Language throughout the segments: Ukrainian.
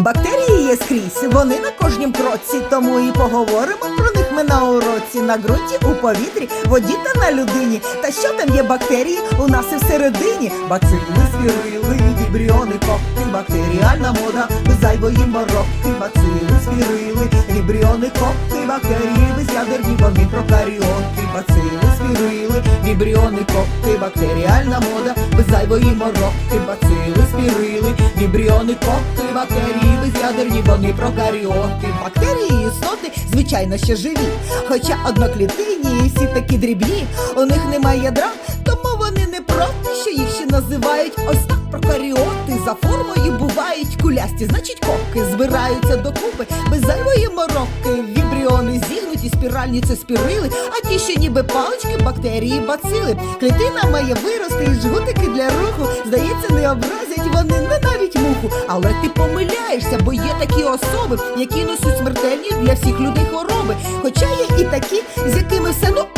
Бактерії є скрізь, вони на кожнім кроці, тому і поговоримо про них ми на уроці. На ґрунті, у повітрі, воді та на людині. Та що там є бактерії у нас і всередині? Бацили, спірили, вібріони, копки, бактеріальна мода, без зайвої моробки, бацили, спірили, вібріони, копки, бактерії, безядерні, вони прокаріоти, бацили, спірили, вібріони, копки, бактеріальна мода, без зайвої моробки, бацили, спірили, вібріони, копки, бактерії, безядерні, вони прокаріоти. Бактерії істоти, звичайно, що живі, хоча одноклітинні всі такі дрібні, у них немає ядра, проти, що їх ще називають ось так прокаріоти. За формою бувають кулясті, значить копки збираються докупи без зайвої моробки. Вібріони зігнуті, спіральні це спірили, а ті, що ніби палички, бактерії, бацили. Клітина має вирости і жгутики для руху. Здається, не образять вони не навіть муху. Але ти помиляєшся, бо є такі особи, які несуть смертельні для всіх людей хвороби. Хоча є і такі, з якими все ну ок.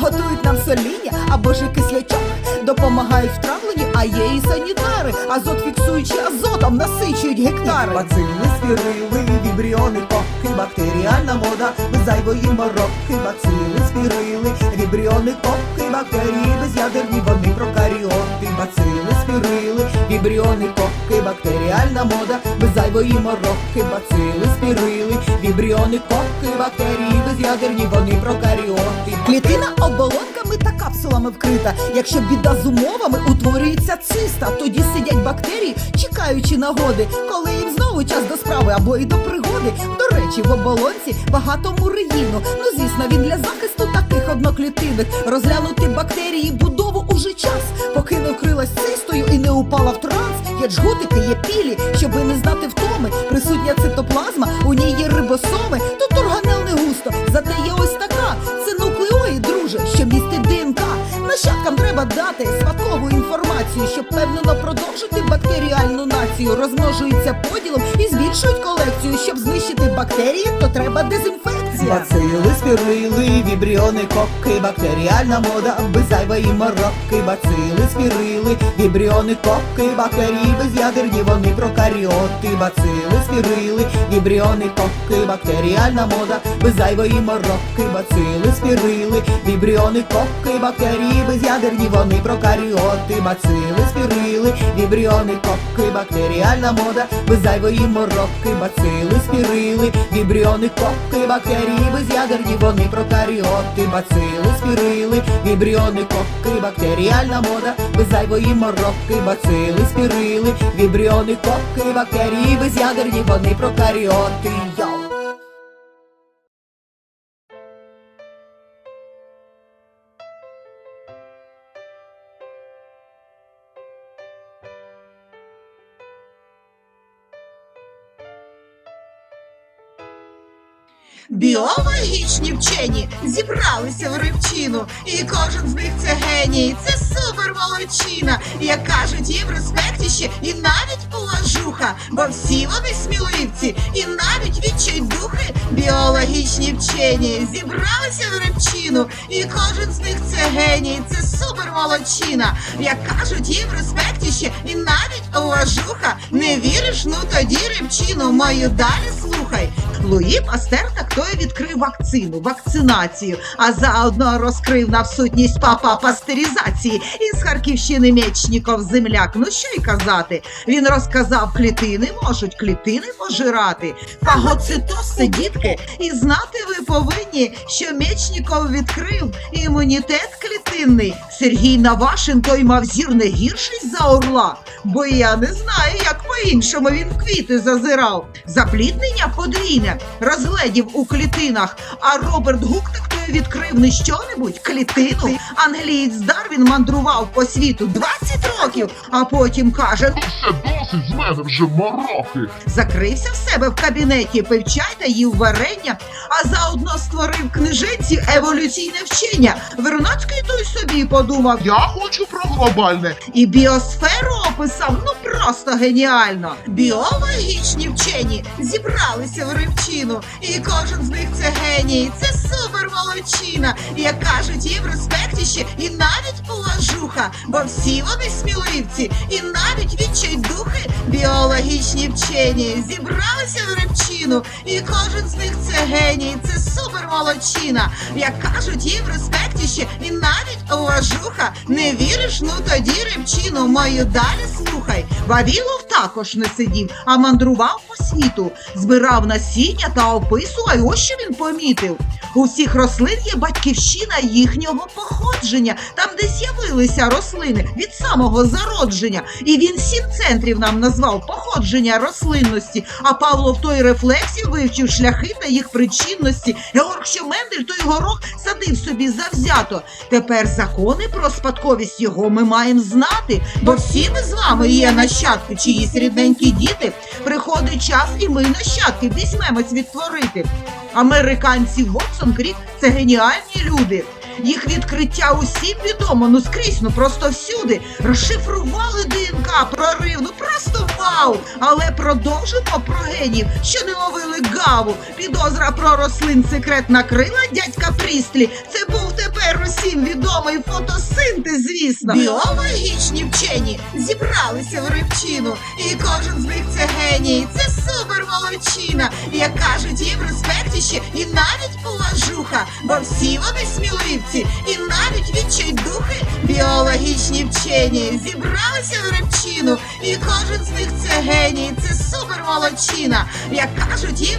Готують нам соління або ж кислячок, допомагають в травленні, а є і санітари. Азот фіксуючи азотом, насичують гектари. Бацили, спірили, вібріони, копки, бактеріальна мода, без зайвої моробки, бацили, спірили, вібріони, копки, бактерії, безядерні, вони прокаріоти, бацили, спірили, вібріони, копки, бактеріальна мода, без зайвої моробки, бацили, спірили, вібріони, копки, бактерії, безядерні, вони прокаріоти. Клітина оболонками та капсулами вкрита. Якщо біда з умовами, утворюється циста. Тоді сидять бактерії, чекаючи нагоди, коли їм знову час до справи або і до пригоди. До речі, в оболонці багато муреїну. Ну, звісно, він для захисту таких одноклітинок. Розглянути бактерії будову уже час, поки не вкрилась цистою і не упала в транс. Є джгутики, є пілі, щоби не знати втоми. Присутня цитоплазма, у ній є рибосоми. Тут органел не густо, зате є ось така. Це нуклеої, друже, що містить ДНК. Нащадкам треба дати спадкову інформацію, щоб впевнено продовжити бактеріальну націю. Розмножуються поділом і збільшують колекцію. Щоб знищити бактерії, то треба дезінфекція. Бацили, спірили, вібріони, копки, бактеріальна мода, без зайвої моробки, бацили, спірили, вібріони, копки, бактерії безядерні, вони прокаріоти, бацили, спірили, вібріони, копки, бактеріальна мода, без зайвої моробки, бацили, спірили, вібріони, копки, бактерії безядерні, вони прокаріоти, бацили, спірили, вібріони, копки, бактеріальна мода, без зайвої моробки, бацили, спірили, вібріони, копки, бактерії безядерні, вони прокаріоти, бацили, спірили, вібріони, копки, бактеріальна мода, без зайвої моробки, бацили, спірили, вібріони, копки, бактерії безядерні, вони прокаріоти. Йоу! Біологічні вчені зібралися в рибчину, і кожен з них це геній, це супер молодчина. Як кажуть, є в респекті ще і навіть уважуха, бо всі вони сміливці, і навіть відчайдухи біологічні вчені зібралися в рибчину, і кожен з них це геній, це супер молодчина. Як кажуть, є в респекті ще і навіть уважуха. Не віриш? Ну тоді рибчину мою далі слухай. Луї Пастер так той відкрив вакцину, вакцинацію, а заодно розкрив на всутність папа пастеризації. Із Харківщини Мечніков земляк. Ну що й казати? Він розказав, клітини можуть клітини пожирати. Фагоцитоз це дітки. І знати ви повинні, що Мечніков відкрив імунітет клітинний. Сергій Навашин той мав зір не гірший за орла. Бо я не знаю, як по-іншому він в квіти зазирав. Запліднення подвійне розгледів у клітинах. А Роберт Гук той відкрив не що-небудь клітину. Англієць Дарвін мандрував по світу 20 років, а потім каже: Все досить з мене вже мороки. закрився в себе в кабінеті, пив чай та їв варення, а заодно створив книженці еволюційне вчення. Вернацький той собі подумав. Я хочу про глобальне. І біосферу описав ну просто геніально. Біологічні вчені зібралися в рибчину, і кожен з них це геній, це супер молодчина. Рибчина, як кажуть, є в респекті ще і навіть поважуха, бо всі вони сміливці, і навіть відчайдухи біологічні вчені зібралися в рибчину, і кожен з них це геній, це супер молодчина. Як кажуть, є в респекті ще і навіть поважуха. Не віриш? Ну тоді рибчину мою далі слухай. Вавілов також не сидів, а мандрував по світу, збирав насіння та описував. Ось що він помітив. У всіх рослин є батьківщина їхнього походження, там, де з'явилися рослини від самого зародження. І він сім центрів нам назвав походження рослинності. А Павло в той рефлексі вивчив шляхи та їх причинності. Георг що Мендель той горох садив собі завзято. Тепер закони про спадковість його ми маємо знати, бо всі ми з вами є нащадки, чиїсь рідненькі діти. Приходить час, і ми нащадки візьмемось відтворити. Американці Вотсон Крік це геніальні люди. Їх відкриття усім відомо, ну скрізь, ну просто всюди. Розшифрували ДНК, прорив, ну просто вау! Але продовжимо про генів, що не ловили гаву. Підозра про рослин секрет накрила дядька Прістлі. Це був тепер усім відомий фотосинтез, звісно. Біологічні вчені зібралися в рибчину, і кожен з них це геній, це супер молодчина. Як кажуть, є в респекті ще і навіть поважуха, бо всі вони сміливці, і навіть відчайдухи біологічні вчені зібралися в репчину, і кожен з них це геній, це супер молодчина. Як кажуть, їм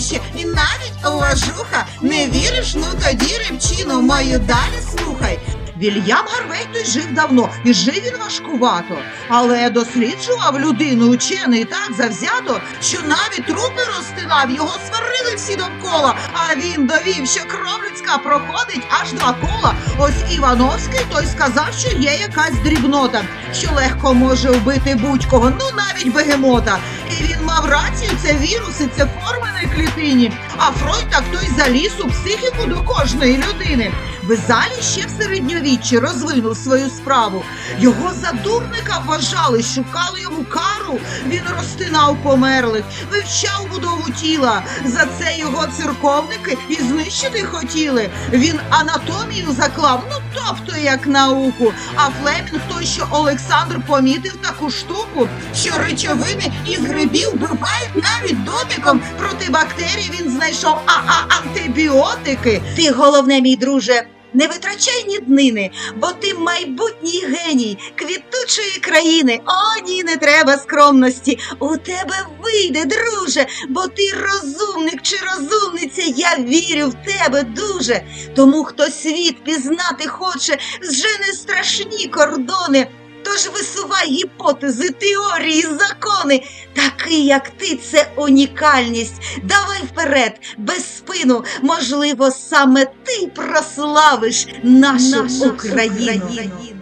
ще і навіть уважуха Не віриш? Ну тоді репчину мою далі слухай. Вільям Гарвей той жив давно і жив він важкувато, але досліджував людину учений так завзято, що навіть трупи розтинав, його сварили всі довкола. А він довів, що кров людська проходить аж два кола. Ось Івановський той сказав, що є якась дрібнота, що легко може вбити будь-кого, ну навіть бегемота. І він мав рацію, це віруси, це форми на клітині. А Фройд так той заліз у психіку до кожної людини. Везалі ще в середньовіччі розвинув свою справу. Його за дурника вважали, шукали йому кару. Він розтинав померлих, вивчав будову тіла. За це його церковники і знищити хотіли. Він анатомію заклав, ну тобто як науку. А Флемінг той, що Олександр помітив таку штуку, що речовини із грибів вбивають навіть дотиком. Проти бактерій він знайшов а-а антибіотики. Ти головне, мій друже. Не витрачай ні днини, бо ти майбутній геній квітучої країни. О, ні, не треба скромності. У тебе вийде, друже, бо ти розумник чи розумниця. Я вірю в тебе дуже. Тому хто світ пізнати хоче, зжене страшні кордони. Тож висувай гіпотези, теорії, закони. Такий, як ти, це унікальність. Давай вперед, без спину. Можливо, саме ти прославиш нашу, Нашу Україну. Україну.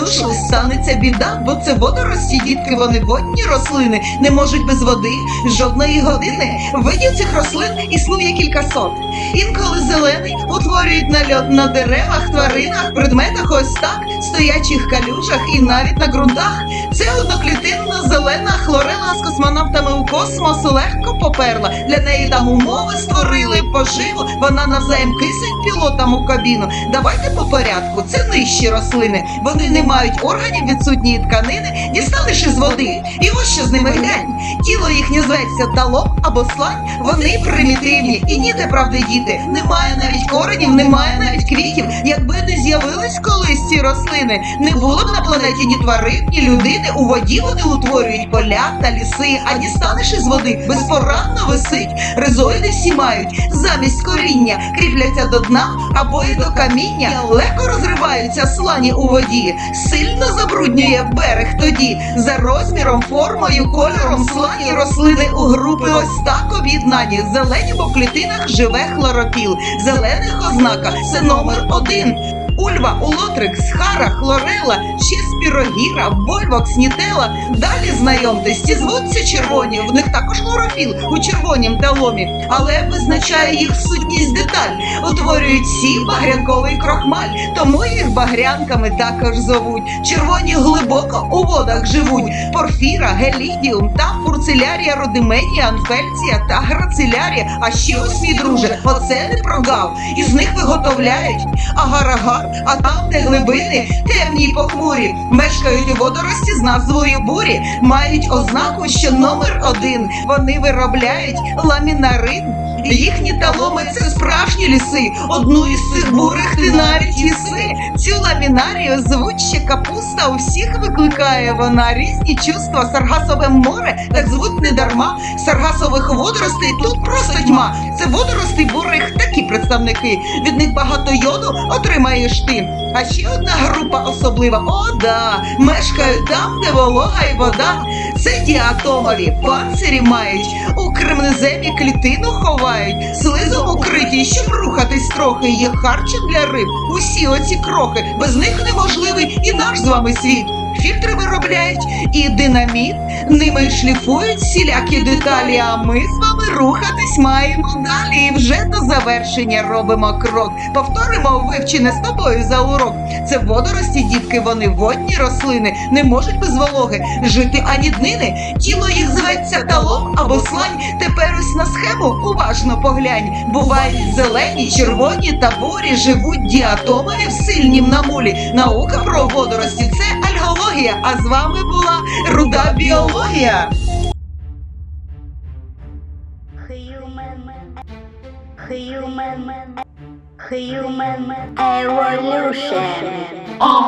Потрапляють станеться біда, бо це водорості, дітки, вони водні рослини, не можуть без води жодної години. Видів цих рослин існує кількасот. Інколи зелений утворюють нальот на деревах, тваринах, предметах, ось так, стоячих калюжах і навіть на ґрунтах. Це одноклітинна зелена хлорела з космонавтами у космос легко поперла. Для неї там умови створили поживу. Вона навзаєм кисень пілотам у кабіну. Давайте по порядку. Це нижчі рослини. Вони не мають органів, відсутньої тканини, дістанеш із води. І ось що з ними глянь. Тіло їхнє зветься талок або слань. Вони примітивні і ніде правди діти. Немає навіть коренів, немає навіть квітів. Якби не з'явились колись ці рослини, не було б на планеті ні тварин, ні людини. У воді вони утворюють поля та ліси, а дістанеш із води безпорадно висить. Ризоїди всі мають замість коріння, кріпляться до дна або й до каміння, легко розриваються слані у воді, сильно забруднює берег тоді. За розміром, формою, кольором слані рослини у групи ось так об'єднані. Зелені, по клітинах живе хлорофіл. Зелених ознака це номер один. У Ульва, Улотрикс, Хара, Хлорела, ще Спірогіра, Вольвокс, Нітела. Далі знайомтесь, ці звуться червоні. В них також хлорофіл у червонім таломі, але визначає їх сутність деталь. Утворюють сів багрянковий крохмаль, тому їх багрянками також зовуть. Червоні глибоко у водах живуть. Порфіра, гелідіум та фурцелярія родименія, анфельція та грацилярія. А ще ось мій друже, оце не прогав. Із них виготовляють агар-агар, а там, де глибини темні й похмурі, мешкають водорості з назвою бурі, мають ознаку, що номер один вони виробляють ламінарин. Їхні таломи це справжні ліси. Одну із цих бурих ти навіть їси. Цю ламінарію звуть ще капуста. У всіх викликає вона різні чувства. Саргасове море так звуть не дарма. Саргасових водоростей тут просто тьма. Це водоростей бурих такі представники. Від них багато йоду отримаєш ти. А ще одна група особлива. О, да, мешкають там, де волога і вода. Це діатомові, панцирі мають, у кремнеземі клітину ховають, слизом укриті, щоб рухатись трохи. Є харчі для риб. Усі оці крохи, без них неможливий і наш з вами світ. Фільтри виробляють і динаміт, ними шліфують всілякі деталі. А ми з вами рухатись маємо далі. І вже до завершення робимо крок. Повторимо вивчене з тобою за урок. Це водорості, дітки, вони водні рослини, не можуть без вологи жити ані днини. Тіло їх зветься талом або слань. Тепер ось на схему уважно поглянь. Бувають зелені, червоні та бурі, живуть діатомові в сильнім намулі. Наука про водорості це альгологія. А з вами була руда біологія.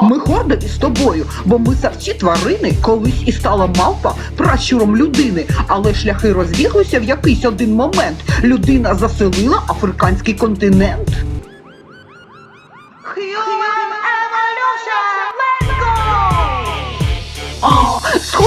Ми гордові з тобою, бо ми савці тварини, колись і стала мавпа пращуром людини, але шляхи розбіглися в якийсь один момент. Людина заселила африканський континент.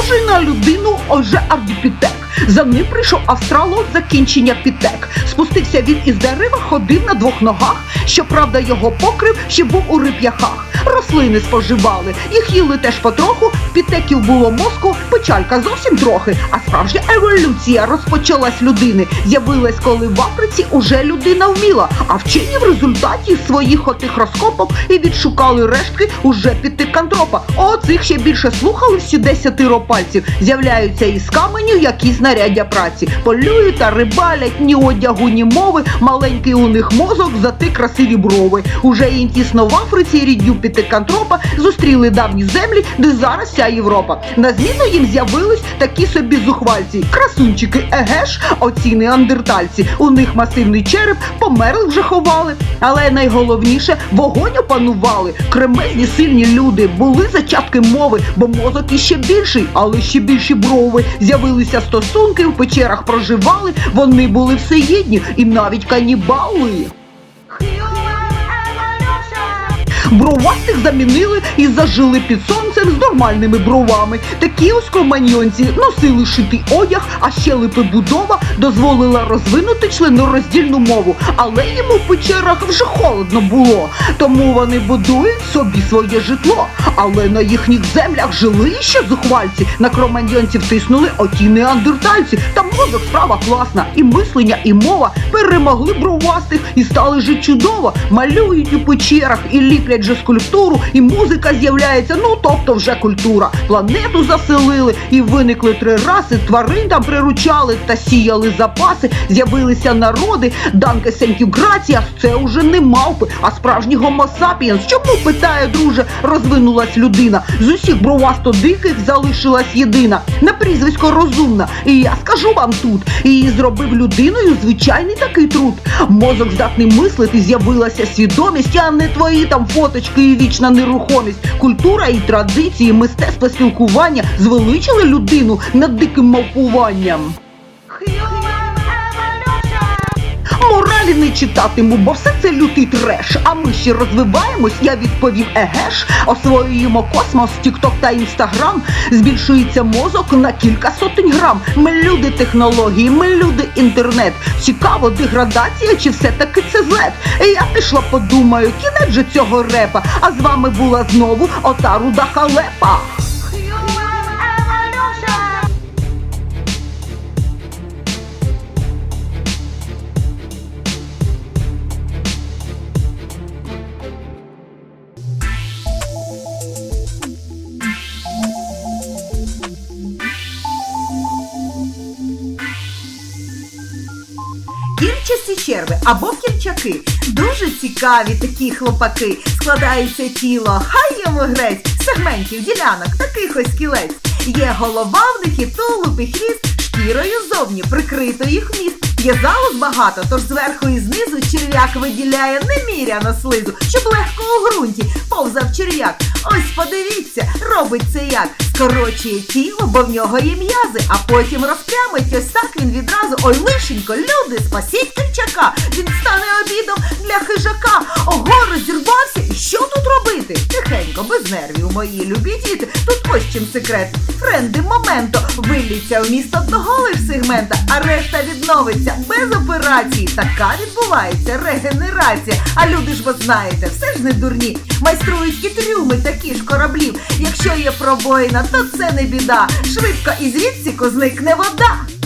Схожий на людину Оже ардіпітек. За ним прийшов австралот закінчення пітек. Спустився він із дерева, ходив на двох ногах. Щоправда, його покрив ще був у рип'яхах. Рослини споживали, їх їли теж потроху. Пітеків було мозку, печалька зовсім трохи. А справжня еволюція розпочалась людини. З'явилась, коли в Африці уже людина вміла. А вчені в результаті своїх отих розкопок і відшукали рештки уже пітикантропа. Оцих ще більше слухали всі десятиро пальців. З'являються із каменю якісь знаряддя праці. Полюють та рибалять, ні одягу, ні мови. Маленький у них мозок, зате красиві брови. Уже їм тісно в Африці рідню пітикантропа зустріли давні землі, де зараз вся Європа. На зміну їм з'явились такі собі зухвальці. Красунчики, еге ж, оці неандертальці. У них масивний череп, померли вже ховали. Але найголовніше вогонь опанували. Кремезні сильні люди були зачатки мови, бо мозок іще більший, але ще більші брови. З'явилися стосунки, в печерах проживали. Вони були всеєдні і навіть канібали. Бровастих замінили і зажили під сонцем з нормальними бровами. Такі ось кроманьйонці носили шитий одяг, а щелепи будова дозволила розвинути членороздільну мову. Але йому в печерах вже холодно було. Тому вони будують собі своє житло. Але на їхніх землях жили ще зухвальці. На кроманьйонців тиснули оті неандертальці. Та мозок справа класна. І мислення, і мова перемогли бровастих і стали жити чудово. Малюють у печерах і ліплять же скульптуру, і музика з'являється. Ну тобто вже культура. Планету заселили і виникли три раси. Тварин там приручали та сіяли запаси. З'явилися народи. Данке сеньків граціас. Це уже не мавпи, а справжні гомосапіенс. Чому питає, друже, розвинулась людина? З усіх бровасто диких залишилась єдина. На прізвисько розумна. І я скажу вам тут. Її зробив людиною звичайний такий труд. Мозок здатний мислити, з'явилася свідомість, а не твої там фоточки і вічна нерухомість. Культура і традиції, мистецтво спілкування звеличили людину над диким мавпуванням. Моралі не читатиму, бо все це лютий треш. А ми ще розвиваємось, я відповів егеш. Освоюємо космос, тікток та інстаграм. Збільшується мозок на кілька сотень грам. Ми люди технології, ми люди інтернет. Цікаво, деградація чи все-таки це злет? Я пішла подумаю, кінець же цього репа. А з вами була знову ота руда халепа. Кільчасті черви або кільчаки. Дуже цікаві такі хлопаки. Складається тіло, хай йому грець, сегментів, ділянок, таких ось кілець. Є голова в них і тулуб, і хвіст, шкірою зовні прикрито їх міст. Є залоз багато, тож зверху і знизу черв'як виділяє неміряно слизу, щоб легко у ґрунті повзав черв'як. Ось подивіться, робить це як. Скорочує тіло, бо в нього є м'язи, а потім розпрямить ось так він відразу. Ой, лишенько, люди, спасіть кільчака. Він стане обідом для хижака. Ого, розірвався. І що тут робити? Тихенько, без нервів, мої любі діти. Тут ось чим секрет. Френди моменто виліться вміст одного лиш сегмента, а решта відновиться без операції. Така відбувається регенерація. А люди ж ви знаєте, все ж не дурні. Майструють і трюми такі ж кораблів. Якщо є пробоїна, то це не біда. Швидко і звідси зникне вода.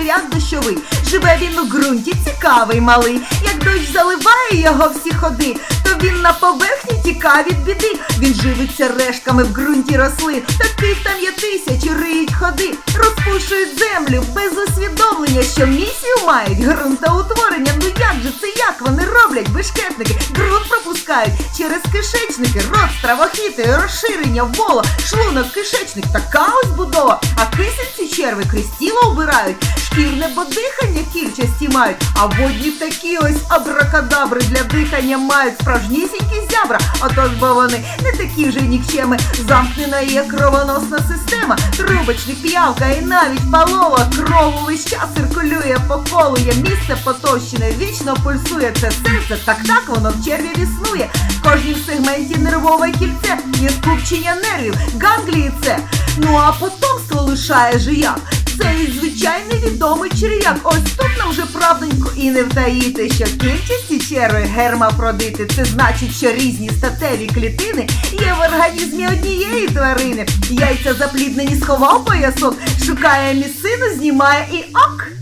Черв'як дощовий. Живе він у ґрунті, цікавий малий. Як дощ заливає його всі ходи, він на поверхні тікає від біди. Він живиться рештками в ґрунті рослин. Таких там є тисячі, риють ходи, розпушують землю без усвідомлення, що місію мають ґрунтоутворення. Ну як же це як вони роблять? Бешкетники ґрунт пропускають через кишечники, рот, стравохіти, розширення, воло, шлунок, кишечник. Така ось будова. А кисень ці черви крізь тіло вбирають, шкірне бо дихання кільчасті мають, а водні такі ось абракадабри для дихання мають справжнісінькі зябра. Отож бо вони не такі вже нікчеми. Замкнена є кровоносна система, трубочник, п'явка і навіть палова кров увесь час циркулює по колу. Є місце потовщене, вічно пульсує це серце. Так так воно в черві існує. В кожній сегменті нервове кільце, є скупчення нервів, ганглії це. Ну а потомство лишає же і звичайний відомий черв'як. Ось тут нам вже правденько і не втаїти, що кількісті черви гермафродити. Це значить, що різні статеві клітини є в організмі однієї тварини. Яйця запліднені сховав поясок, шукає місцину, знімає і ок.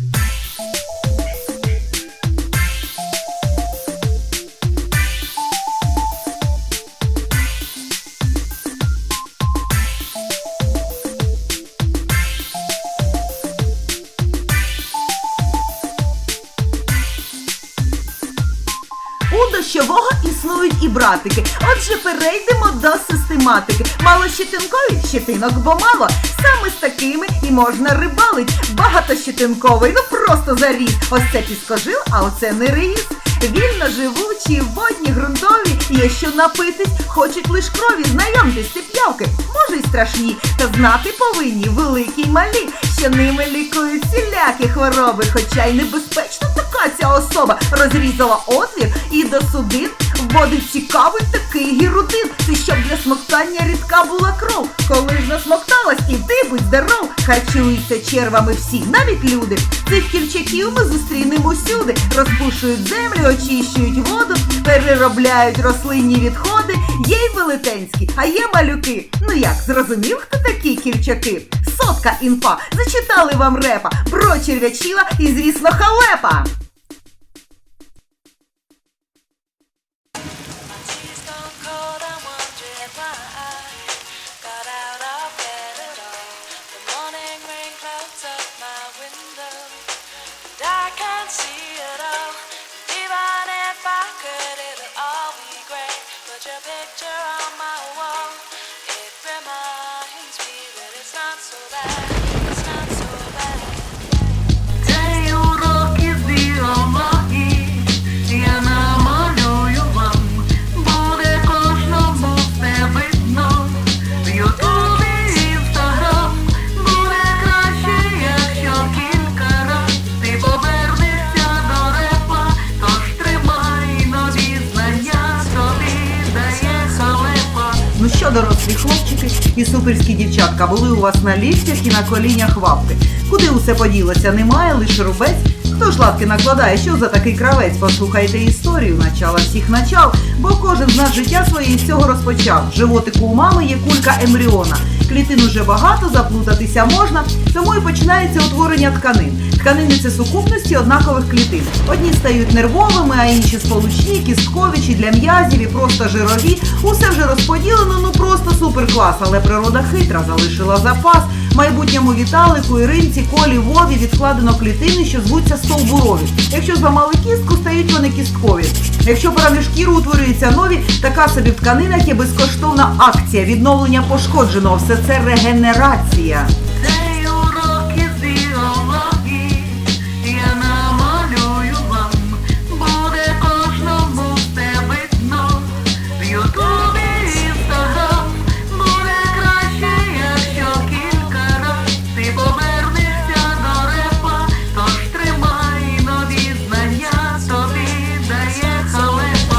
І братики. Отже, перейдемо до систематики. Мало Малощетинкові щетинок, бо мало. Саме з такими і можна рибалить. Багатощетинковий, ну просто заріс. Ось це піскожил, а оце не рис. Вільно живучі, водні, ґрунтові, є що напитись, хочуть лиш крові, знайомтесь, ці п'явки, може й страшні, та знати повинні великі й малі, що ними лікують всілякі хвороби, хоча й небезпечна така ця особа розрізала отвір і до судин вводить цікавий такий гірудин. Це щоб для смоктання рідка була кров. Коли ж насмокталась, і ти будь здоров, харчуються червами всі, навіть люди. Цих кільчаків ми зустрінемо всюди, розпушують землю, очищують воду, переробляють рослинні відходи. Є й велетенські, а є малюки. Ну як, зрозумів, хто такі кільчаки? Сотка інфа. Зачитали вам репа, бро черв'ячила і, звісно, халепа. І дівчатка були у вас на ліктях і на колінях вапки. Куди усе поділося? Немає лише рубець. Хто ж лапки накладає? Що за такий кравець? Послухайте історію начала всіх начал, бо кожен з нас життя своє з цього розпочав. Животику у мами є кулька ембріона. Клітин уже багато, заплутатися можна, тому і починається утворення тканин. Тканини це сукупності однакових клітин. Одні стають нервовими, а інші сполучні, кісткові чи для м'язів і просто жирові. Усе вже розподілено, ну просто суперклас. Але природа хитра залишила запас. Майбутньому Віталику, Іринці, Колі, Вові відкладено клітини, що звуться стовбурові. Якщо зламали кістку, стають вони кісткові. Якщо проміж шкіру утворюються нові, така собі в тканинах є безкоштовна акція відновлення пошкодженого. Все це регенерація.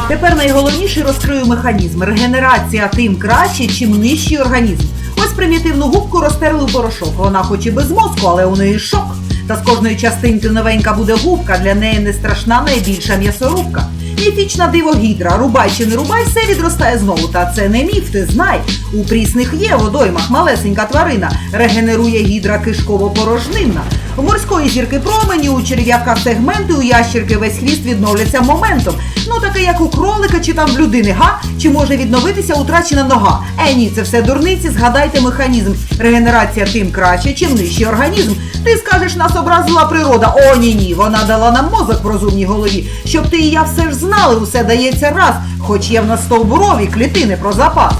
Тепер найголовніше розкрию механізм. Регенерація тим краще, чим нижчий організм. Ось примітивну губку розтерли в порошок. Вона хоч і без мозку, але у неї шок. Та з кожної частинки новенька буде губка, для неї не страшна найбільша м'ясорубка. Міфічна диво гідра, рубай чи не рубай, все відростає знову. Та це не міф, ти знай. У прісних є водоймах малесенька тварина, регенерує гідра кишково-порожнинна. Морської зірки промені, у черв'яка сегменти, у ящірки весь хвіст відновляться моментом. Ну таке як у кролика чи там в людини, га? Чи може відновитися утрачена нога? Е, ні, це все дурниці, згадайте механізм. Регенерація тим краще, чим нижчий організм. Ти скажеш, нас образила природа. О, ні, ні, вона дала нам мозок в розумній голові. Щоб ти і я все ж знали, усе дається раз, хоч є в нас стовбурові клітини про запас.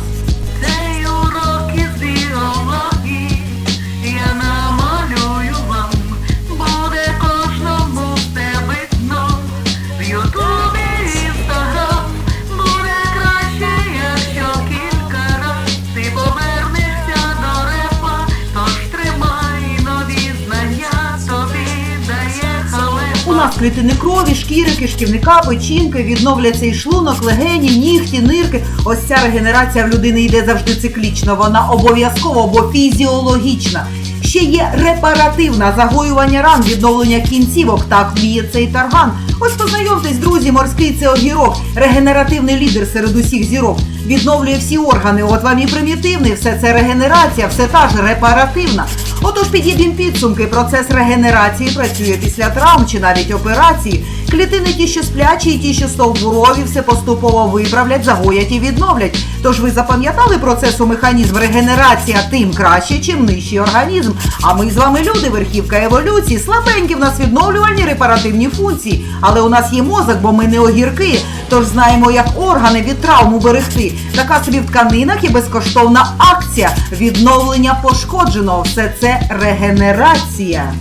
Клітини крові, шкіри, кишківника, печінки, відновляться і шлунок, легені, нігті, нирки. Ось ця регенерація в людини йде завжди циклічно. Вона обов'язково, бо фізіологічна. Ще є репаративна загоювання ран, відновлення кінцівок. Так вміє цей тарган. Ось познайомтесь, друзі, морський це огірок, регенеративний лідер серед усіх зірок. Відновлює всі органи. От вам і примітивний, все це регенерація, все та ж репаративна. Отож підіб'ємо підсумки. Процес регенерації працює після травм чи навіть операції. Клітини ті, що сплячі, і ті, що стовбурові, все поступово виправлять, загоять і відновлять. Тож ви запам'ятали процесу механізм регенерація тим краще, чим нижчий організм. А ми з вами люди, верхівка еволюції, слабенькі в нас відновлювальні репаративні функції. Але у нас є мозок, бо ми не огірки. Тож знаємо, як органи від травм уберегти. Така собі в тканинах і безкоштовна акція відновлення пошкодженого. Все це регенерація.